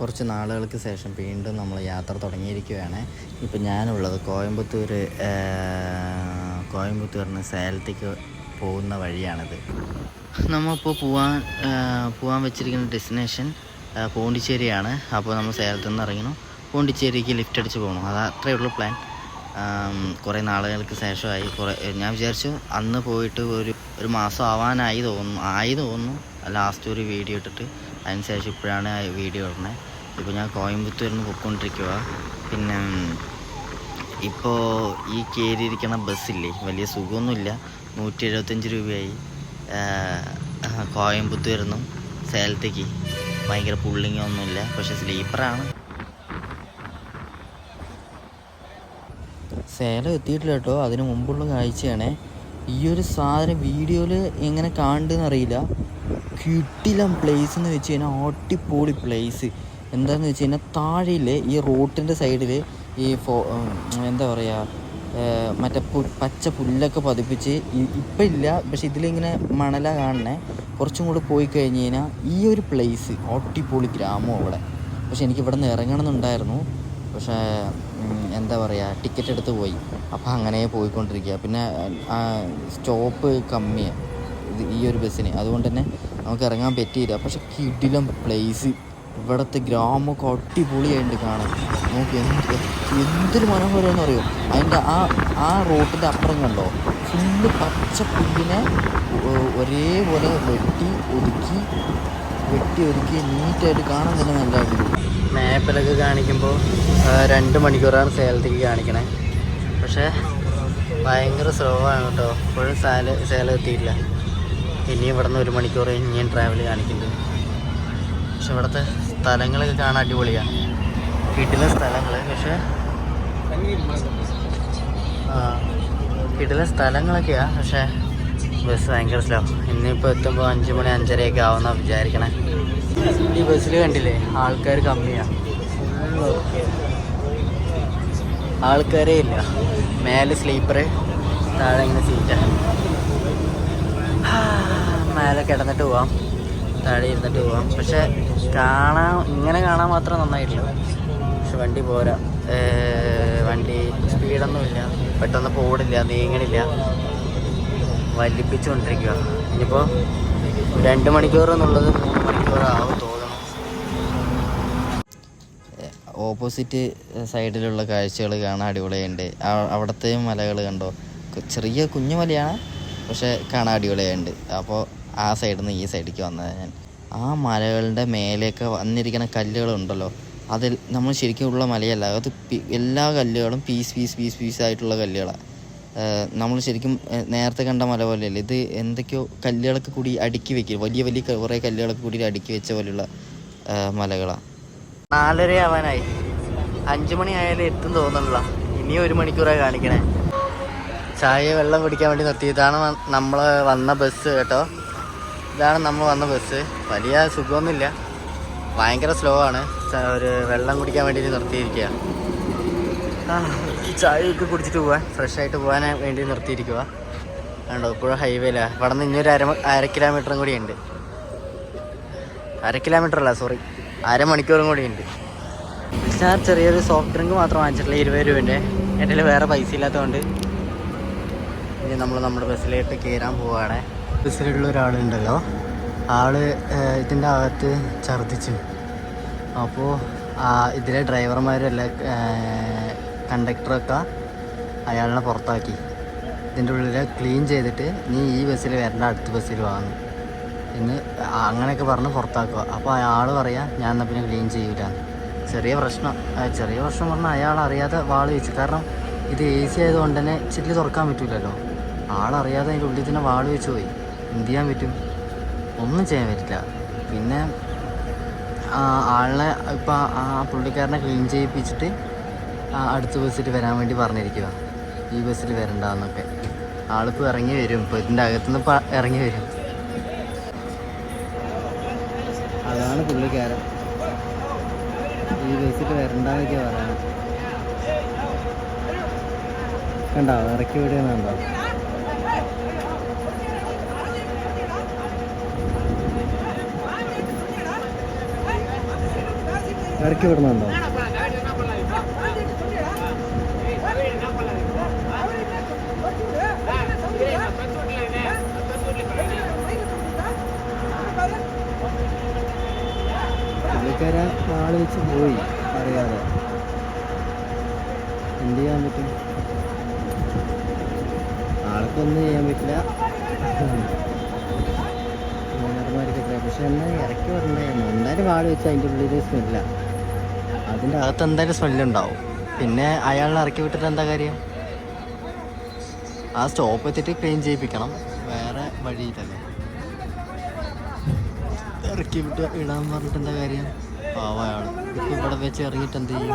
കുറച്ച് നാളുകൾക്ക് ശേഷം വീണ്ടും നമ്മൾ യാത്ര തുടങ്ങിയിരിക്കുകയാണ്. ഇപ്പം ഞാനുള്ളത് കോയമ്പത്തൂർ കോയമ്പത്തൂരിന് സേലത്തേക്ക് പോകുന്ന വഴിയാണിത്. നമ്മളിപ്പോൾ പോവാൻ പോവാൻ വെച്ചിരിക്കുന്ന ഡെസ്റ്റിനേഷൻ പോണ്ടിച്ചേരിയാണ്. അപ്പോൾ നമ്മൾ സേലത്തു നിന്ന് ഇറങ്ങണം പോണ്ടിച്ചേരിക്ക് ലിഫ്റ്റ് അടിച്ച് പോകണം. അത് അത്രയേ ഉള്ളൂ പ്ലാൻ. കുറേ നാളുകൾക്ക് ശേഷമായി. കുറേ ഞാൻ വിചാരിച്ചു അന്ന് പോയിട്ട് ഒരു ഒരു മാസം ആവാനായി തോന്നുന്നു ആയി തോന്നുന്നു. ലാസ്റ്റ് ഒരു വീഡിയോ ഇട്ടിട്ട്. അതിന് ശേഷം ഇപ്പോഴാണ് വീഡിയോ ഇടുന്നത്. ഇപ്പോൾ ഞാൻ കോയമ്പത്തൂരിൽ നിന്ന് പൊയ്ക്കൊണ്ടിരിക്കുക പിന്നെ ഇപ്പോൾ ഈ കയറിയിരിക്കുന്ന ബസ്സില്ലേ വലിയ സുഖമൊന്നുമില്ല. നൂറ്റി എഴുപത്തഞ്ച് രൂപയായി. കോയമ്പത്തൂരിൽ നിന്നും സേലത്തേക്ക്. ഭയങ്കര പുള്ളിങ്ങോ ഒന്നുമില്ല പക്ഷെ സ്ലീപ്പറാണ്. സേലം എത്തിയിട്ടില്ല കേട്ടോ അതിന് മുമ്പുള്ള കാഴ്ചയാണേ. ഈ ഒരു സാധനം വീഡിയോയിൽ എങ്ങനെ കാണുന്നറിയില്ല കിട്ടിലം പ്ലേസ് എന്ന് വെച്ച് കഴിഞ്ഞാൽ അടിപൊളി പ്ലേസ് എന്താണെന്ന് വെച്ച് കഴിഞ്ഞാൽ താഴെയില്ലേ ഈ റോട്ടിന്റെ സൈഡിൽ ഈ ഫോ എന്താ പറയുക മറ്റേ പു പച്ച പുല്ലൊക്കെ പതിപ്പിച്ച് ഇപ്പം ഇല്ല പക്ഷെ ഇതിലിങ്ങനെ മണല കാണണേ കുറച്ചും കൂടെ പോയി കഴിഞ്ഞ് കഴിഞ്ഞാൽ ഈ ഒരു പ്ലേസ് അടിപൊളി ഗ്രാമം അവിടെ. പക്ഷെ എനിക്ക് ഇവിടെ നിന്ന് ഇറങ്ങണം എന്നുണ്ടായിരുന്നു പക്ഷേ എന്താ പറയുക ടിക്കറ്റ് എടുത്ത് പോയി. അപ്പോൾ അങ്ങനെ പോയിക്കൊണ്ടിരിക്കുക പിന്നെ സ്റ്റോപ്പ് കമ്മിയാണ് ഈ ഒരു ബസ്സിന് അതുകൊണ്ട് തന്നെ നമുക്ക് ഇറങ്ങാൻ പറ്റിയില്ല. പക്ഷെ കിടിലം പ്ലേസ് ഇവിടുത്തെ ഗ്രാമമൊക്കെ അടിപൊളിയായിട്ട് കാണാം നമുക്ക് എന്ത് എന്തൊരു മനോഹരമെന്ന് അറിയോ? അതിന്റെ ആ ആ റോട്ടിന്റെ അപ്പുറം കണ്ടോ? ഫുള്ള് പച്ച പുല്ലിനെ ഒരേപോലെ വെട്ടി ഒതുക്കി വെട്ടി ഒതുക്കി നീറ്റായിട്ട് കാണാൻ തന്നെ നല്ല അടിപൊളി മാപ്പിലൊക്കെ കാണിക്കുമ്പോൾ രണ്ട് മണിക്കൂറാണ് സേലത്തേക്ക് കാണിക്കണേ. പക്ഷേ ഭയങ്കര സ്ലോ ആണ് കേട്ടോ. ഇപ്പോഴും സാല സേലം എത്തിയില്ല ഇനിയും ഇവിടെ നിന്ന് ഒരു മണിക്കൂർ ഇനിയും ട്രാവൽ കാണിക്കുന്നുണ്ട് പക്ഷെ ഇവിടുത്തെ സ്ഥലങ്ങളൊക്കെ കാണാൻ അടിപൊളിയാണ്. കിട്ടുന്ന സ്ഥലങ്ങൾ പക്ഷേ വീട്ടിലെ സ്ഥലങ്ങളൊക്കെയാണ് പക്ഷേ ബസ് ഭയങ്കര സ്ലോ ഇന്നിപ്പോൾ എത്തുമ്പോൾ അഞ്ച് മണി അഞ്ചരയൊക്കെ ആവുന്ന വിചാരിക്കണേ. ഈ ബസ്സിൽ കണ്ടില്ലേ ആൾക്കാർ കമ്മിയാണ് ആൾക്കാരേ ഇല്ല. മേലെ സ്ലീപ്പർ താഴെ ഇങ്ങനെ സീറ്റാണ് കിടന്നിട്ട് പോവാം. താഴെ ഇരുന്നിട്ട് പോവാം. പക്ഷെ കാണാൻ ഇങ്ങനെ കാണാൻ മാത്രം നന്നായിട്ടില്ല. പക്ഷെ വണ്ടി പോരാ. വണ്ടി സ്പീഡൊന്നുമില്ല. പെട്ടെന്ന് പോടില്ല നീങ്ങണില്ല. വലിപ്പിച്ചുകൊണ്ടിരിക്കുക ഇനിയിപ്പോൾ രണ്ട് മണിക്കൂർ എന്നുള്ളത് മൂന്ന് മണിക്കൂറാവും തോന്നണം. ഓപ്പോസിറ്റ് സൈഡിലുള്ള കാഴ്ചകൾ കാണാൻ അടിപൊളിയുണ്ട് അവിടുത്തെ മലകൾ കണ്ടോ? ചെറിയ കുഞ്ഞു മലയാണ് പക്ഷേ കാണാൻ അടിപൊളിയുണ്ട് അപ്പോൾ ആ സൈഡിൽ നിന്ന് ഈ സൈഡിലേക്ക് വന്നത് ഞാൻ. ആ മലകളുടെ മേലെയൊക്കെ വന്നിരിക്കുന്ന കല്ലുകളുണ്ടല്ലോ. അതിൽ നമ്മൾ ശരിക്കും ഉള്ള മലയല്ല. അത് എല്ലാ കല്ലുകളും പീസ് പീസ് പീസ് പീസ് ആയിട്ടുള്ള കല്ലുകളാണ് നമ്മൾ ശരിക്കും നേരത്തെ കണ്ട മല പോലെയല്ല. ഇത് എന്തൊക്കെയോ കല്ലുകളൊക്കെ കൂടി അടുക്കി വെക്കും. വലിയ വലിയ കുറേ കല്ലുകളൊക്കെ കൂടി അടുക്കി വെച്ച പോലെയുള്ള മലകളാണ് നാലര ആവാനായി. അഞ്ചു മണി ആയാലും എത്തും തോന്നുന്നുള്ള. ഇനി ഒരു മണിക്കൂറായി കാണിക്കണേ. ചായ വെള്ളം കുടിക്കാൻ വേണ്ടി നിർത്തി നമ്മൾ വന്ന ബസ് കേട്ടോ. ഇതാണ് നമ്മൾ വന്ന ബസ് വലിയ സുഖമൊന്നുമില്ല. ഭയങ്കര സ്ലോ ആണ്. ഒരു വെള്ളം കുടിക്കാൻ വേണ്ടി നിർത്തിയിരിക്കുക ചായയൊക്കെ കുടിച്ചിട്ട് പോവാൻ ഫ്രഷ് ആയിട്ട് പോകാൻ വേണ്ടി നിർത്തിയിരിക്കുക കണ്ടോ ഇപ്പോഴും ഹൈവേയിലാണ് ഇവിടെ നിന്ന് ഇനി ഒരു അര അര കിലോമീറ്ററും കൂടി ഉണ്ട്. അര കിലോമീറ്റർ അല്ല സോറി അരമണിക്കൂറും കൂടി ഉണ്ട്. ഞാൻ ചെറിയൊരു സോഫ്റ്റ് ഡ്രിങ്ക് മാത്രം വാങ്ങിച്ചിട്ടില്ല ഇരുപത് രൂപേന്റെ. എന്റെ വേറെ പൈസ ഇല്ലാത്തതുകൊണ്ട്. ഇനി നമ്മൾ നമ്മുടെ ബസ്സിലേക്ക് കയറാൻ പോവുകയാണ് ബസ്സിലുള്ള ഒരാളുണ്ടല്ലോ. ആൾ ഇതിന്റെ അകത്ത് ഛർദ്ദിച്ചു. അപ്പോൾ ഇതിലെ ഡ്രൈവർമാരല്ല കണ്ടക്ടറൊക്കെ അയാളിനെ പുറത്താക്കി. ഇതിന്റെ ഉള്ളിൽ ക്ലീൻ ചെയ്തിട്ട് നീ ഈ ബസ്സിൽ വരേണ്ട അടുത്ത ബസ്സിൽ വാങ്ങും. എന്ന് അങ്ങനെയൊക്കെ പറഞ്ഞ് പുറത്താക്കുക. അപ്പോൾ അയാൾ പറയാ ഞാൻ എന്നാൽ പിന്നെ ക്ലീൻ ചെയ്യൂല ചെറിയ പ്രശ്നം. ചെറിയ പ്രശ്നം പറഞ്ഞാൽ അയാൾ അറിയാതെ വാൾ വെച്ചു. കാരണം ഇത് എ സി ആയതുകൊണ്ട് തന്നെ ചില്ല് തുറക്കാൻ പറ്റില്ലല്ലോ ആളറിയാതെ അതിന്റെ ഉള്ളിൽ തന്നെ വാൾ വെച്ച് പോയി. എന്ത് ചെയ്യാൻ പറ്റും? ഒന്നും ചെയ്യാൻ പറ്റില്ല. പിന്നെ ആളെ ഇപ്പോൾ ഇപ്പം ആ പുള്ളിക്കാരനെ ക്ലീൻ ചെയ്യിപ്പിച്ചിട്ട് അടുത്ത ബസ്സിൽ വരാൻ വേണ്ടി പറഞ്ഞിരിക്കുക ഈ ബസ്സിൽ വരണ്ടെന്നൊക്കെ. ആളിപ്പോൾ ഇറങ്ങി വരും. ഇപ്പോൾ ഇതിന്റെ അകത്തുനിന്ന് ഇപ്പം ഇറങ്ങി വരും. അതാണ് പുള്ളിക്കാരൻ. ഈ ബസ്സിൽ വരണ്ടെന്നൊക്കെ പറയുന്നത്. കണ്ടോ? ഇറക്കി വിടുന്നുണ്ടോ ഇറക്കി വിടുന്നുണ്ടോ പുള്ളിക്കാര ആൾ വെച്ച് പോയി അറിയാതെ. എന്ത് ചെയ്യാൻ പറ്റും? ആൾക്കൊന്നും ചെയ്യാൻ പറ്റില്ല. പക്ഷെ എന്നാൽ ഇറക്കി വരണ്ടായിരുന്നു എന്തായാലും വാട് വെച്ച് അതിന്റെ ഉള്ളിൽ സ്മെല്ല അതിന്റെ അകത്ത് എന്തായാലും സ്മെല്ലുണ്ടാവും പിന്നെ അയാളെ ഇറക്കി വിട്ടിട്ട് എന്താ കാര്യം? ആ സ്റ്റോപ്പ് എത്തിയിട്ട് ക്ലീൻ ചെയ്യിപ്പിക്കണം. വേറെ വഴിയിട്ടല്ലേ ഇറക്കി വിട്ട് ഇടാൻ പറഞ്ഞിട്ട് എന്താ കാര്യം? പാവ അയാൾ ഇപ്പം ഇവിടെ വെച്ച് ഇറങ്ങിയിട്ട് എന്ത് ചെയ്യും?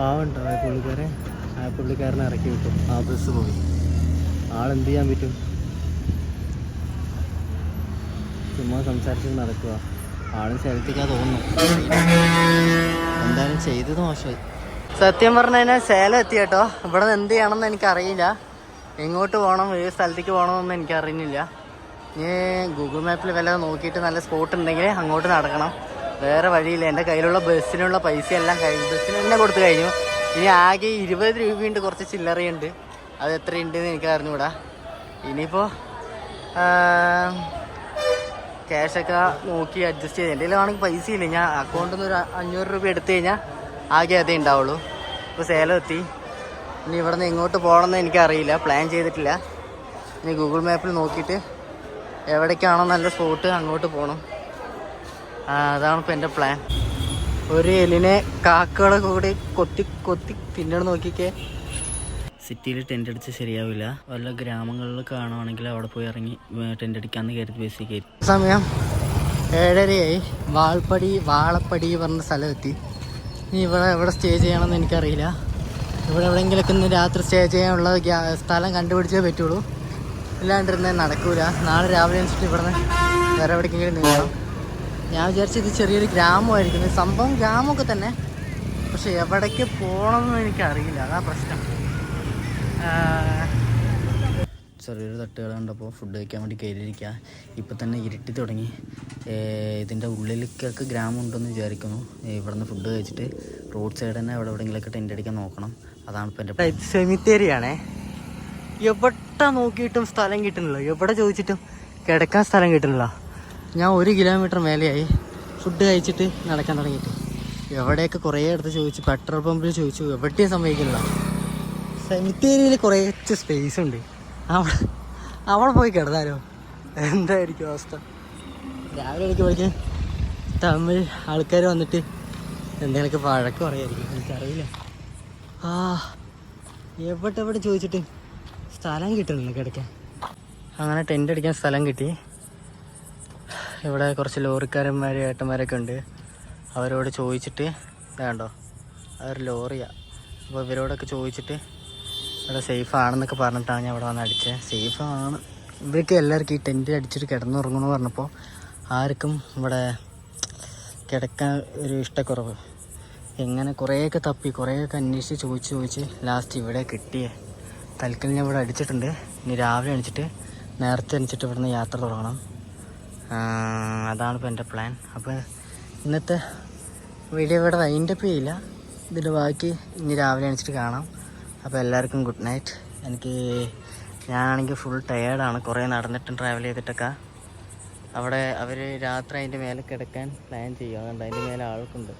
പാവുണ്ടോ? ആ പുള്ളിക്കാരെ ആ പുള്ളിക്കാരനെ ഇറക്കി വിട്ടു. ആ ബസ് പോയി. ആളെന്ത് ചെയ്യാൻ പറ്റും? ചുമ്മാ സംസാരിച്ച് നടക്കുക ആളും ശരത്തിക്കാ തോന്നുന്നു. എന്തായാലും ചെയ്തത് മോശമായി. സത്യം പറഞ്ഞു കഴിഞ്ഞാൽ സേലം എത്തി കേട്ടോ. ഇവിടെ നിന്ന് എന്ത് ചെയ്യണമെന്ന് എനിക്കറിയില്ല. എങ്ങോട്ട് പോകണം ഏത് സ്ഥലത്തേക്ക് പോകണമെന്നൊന്നും എനിക്കറിയുന്നില്ല. ഇനി ഗൂഗിൾ മാപ്പിൽ വല്ലതും നോക്കിയിട്ട് നല്ല സ്പോട്ട് ഉണ്ടെങ്കിൽ അങ്ങോട്ട് നടക്കണം. വേറെ വഴിയില്ല. എന്റെ കയ്യിലുള്ള ബസ്സിനുള്ള പൈസ എല്ലാം കഴിഞ്ഞു. ബസ്സിന് തന്നെ കൊടുത്തു കഴിഞ്ഞു. ഇനി ആകെ ഇരുപത് രൂപയുണ്ട്. കുറച്ച് ചില്ലറയുണ്ട്. അത് എത്രയുണ്ടെന്ന് എനിക്ക് അറിഞ്ഞുകൂടാ ഇനിയിപ്പോൾ ക്യാഷൊക്കെ നോക്കി അഡ്ജസ്റ്റ് ചെയ്ത്. എന്റെ ആണെങ്കിൽ പൈസ ഇല്ല. ഞാൻ അക്കൗണ്ടിൽ നിന്ന് ഒരു അഞ്ഞൂറ് രൂപ എടുത്തു കഴിഞ്ഞാൽ ആകെ അതേ ഉണ്ടാവുള്ളൂ. ഇപ്പോൾ സേലം എത്തി. ഇനി ഇവിടെ നിന്ന് എങ്ങോട്ട് പോകണമെന്ന് എനിക്കറിയില്ല. പ്ലാൻ ചെയ്തിട്ടില്ല. ഇനി ഗൂഗിൾ മാപ്പിൽ നോക്കിയിട്ട് എവിടേക്കാണോ നല്ല സ്പോട്ട് അങ്ങോട്ട് പോകണം അതാണ് ഇപ്പൊ എന്റെ പ്ലാൻ ഒരു എലിനെ കാക്കകളെ കൂടി കൊത്തി കൊത്തി തിന്നണം നോക്കിക്കേ. സിറ്റിയിൽ ടെന്റ് അടിച്ച് ശരിയാവില്ല വല്ല ഗ്രാമങ്ങളിൽ കാണുവാണെങ്കിൽ അവിടെ പോയി ഇറങ്ങി ടെന്റ് അടിക്കാന്ന് കരുതി വേസിക്കും സമയം ഏഴരയായി. വാൾപ്പടി വാളപ്പടി പറഞ്ഞ സ്ഥലം എത്തി. ഇനി ഇവിടെ എവിടെ സ്റ്റേ ചെയ്യണമെന്ന് എനിക്കറിയില്ല. ഇവിടെ എവിടെയെങ്കിലൊക്കെ ഇന്ന് രാത്രി സ്റ്റേ ചെയ്യാനുള്ള സ്ഥലം കണ്ടുപിടിച്ചേ പറ്റുള്ളൂ. ഇല്ലാണ്ടിരുന്നേ നടക്കൂല. നാളെ രാവിലെ അനുസരിച്ച് ഇവിടെ നിന്ന് വേറെ എവിടേക്കെങ്കിലും നീങ്ങണം. ഞാൻ വിചാരിച്ചത് ഇത് ചെറിയൊരു ഗ്രാമമായിരിക്കും സംഭവം ഗ്രാമമൊക്കെ തന്നെ. പക്ഷെ എവിടേക്ക് പോകണമെന്ന് എനിക്കറിയില്ല. അതാ പ്രശ്നം. ചെറിയൊരു തട്ടുകൾ കണ്ടപ്പോൾ ഫുഡ് കഴിക്കാൻ വേണ്ടി കയറിയിരിക്കുക ഇപ്പം തന്നെ ഇരുട്ടി തുടങ്ങി. ഇതിന്റെ ഉള്ളിലേക്കൊക്കെ ഗ്രാമം ഉണ്ടെന്ന് വിചാരിക്കുന്നു. ഇവിടുന്ന് ഫുഡ് കഴിച്ചിട്ട് റോഡ് സൈഡ് തന്നെ എവിടെ എവിടെയെങ്കിലൊക്കെ ടെന്റ് അടിക്കാൻ നോക്കണം. അതാണ് ഇപ്പം എന്റെ സെമിത്തേരിയാണേ എവിടെ നോക്കിയിട്ടും സ്ഥലം കിട്ടുന്നില്ല. എവിടെ ചോദിച്ചിട്ടും കിടക്കാൻ സ്ഥലം കിട്ടുന്നില്ല. ഞാൻ ഒരു കിലോമീറ്റർ മേലെയായി. ഫുഡ് കഴിച്ചിട്ട് നടക്കാൻ തുടങ്ങിയിട്ട്. എവിടെയൊക്കെ കുറേ അടുത്ത് ചോദിച്ചു പെട്രോൾ പമ്പിൽ ചോദിച്ചു എവിടെയും സമ്മതിക്കില്ല സെമിത്തേരിയിൽ കുറച്ച് സ്പേസ് ഉണ്ട്. അവിടെ അവിടെ പോയി കിടന്നാലോ? എന്തായിരിക്കും അവസ്ഥ? രാവിലെ എനിക്ക് വിളിക്കാൻ തമിഴ് ആൾക്കാർ വന്നിട്ട് എന്തെങ്കിലുമൊക്കെ വഴക്ക് പറയായിരിക്കും. എനിക്കറിയില്ല. ആ എവിടെ എവിടെ ചോദിച്ചിട്ട് സ്ഥലം കിട്ടുന്നില്ല കിടക്കാൻ. അങ്ങനെ ടെന്റ് അടിക്കാൻ സ്ഥലം കിട്ടി. ഇവിടെ കുറച്ച് ലോറിക്കാരന്മാർ ഏട്ടന്മാരൊക്കെ ഉണ്ട്. അവരോട് ചോദിച്ചിട്ട് വേണ്ടോ അതൊരു ലോറിയാണ് അപ്പോൾ ഇവരോടൊക്കെ ചോദിച്ചിട്ട് ഇവിടെ സേഫ് ആണെന്നൊക്കെ പറഞ്ഞിട്ടാണ് ഞാൻ ഇവിടെ വന്ന് അടിച്ചത് സേഫ് ആണ്. ഇവർക്ക് എല്ലാവർക്കും ഈ ടെന്റ് അടിച്ചിട്ട് കിടന്നുറങ്ങണമെന്ന് പറഞ്ഞപ്പോൾ ആർക്കും ഇവിടെ കിടക്കാൻ ഒരു ഇഷ്ടക്കുറവ്. എങ്ങനെ കുറേയൊക്കെ തപ്പി കുറേയൊക്കെ അന്വേഷിച്ച് ചോദിച്ച് ചോദിച്ച് ലാസ്റ്റ് ഇവിടെ കിട്ടിയേ. തൽക്കാലം ഞാൻ ഇവിടെ അടിച്ചിട്ടുണ്ട്. ഇനി രാവിലെ അണിച്ചിട്ട് നേരത്തെ അണിച്ചിട്ട് ഇവിടുന്ന് യാത്ര തുടങ്ങണം. അതാണ് ഇപ്പോൾ എന്റെ പ്ലാൻ അപ്പോൾ ഇന്നത്തെ വീഡിയോ ഇവിടെ വൈൻഡപ്പ് ചെയ്യില്ല. ഇതിന്റെ ബാക്കി ഇനി രാവിലെ അണിച്ചിട്ട് കാണാം. അപ്പോൾ എല്ലാവർക്കും ഗുഡ് നൈറ്റ് എനിക്ക് ഞാനാണെങ്കിൽ ഫുൾ ടയേർഡാണ് കുറേ നടന്നിട്ടും ട്രാവൽ ചെയ്തിട്ടൊക്കെ. അവിടെ അവർ രാത്രി അതിന്റെ മേലെ കിടക്കാൻ പ്ലാൻ ചെയ്യും അതുകൊണ്ട് അതിന്റെ മേലെ ആൾക്കുണ്ട്.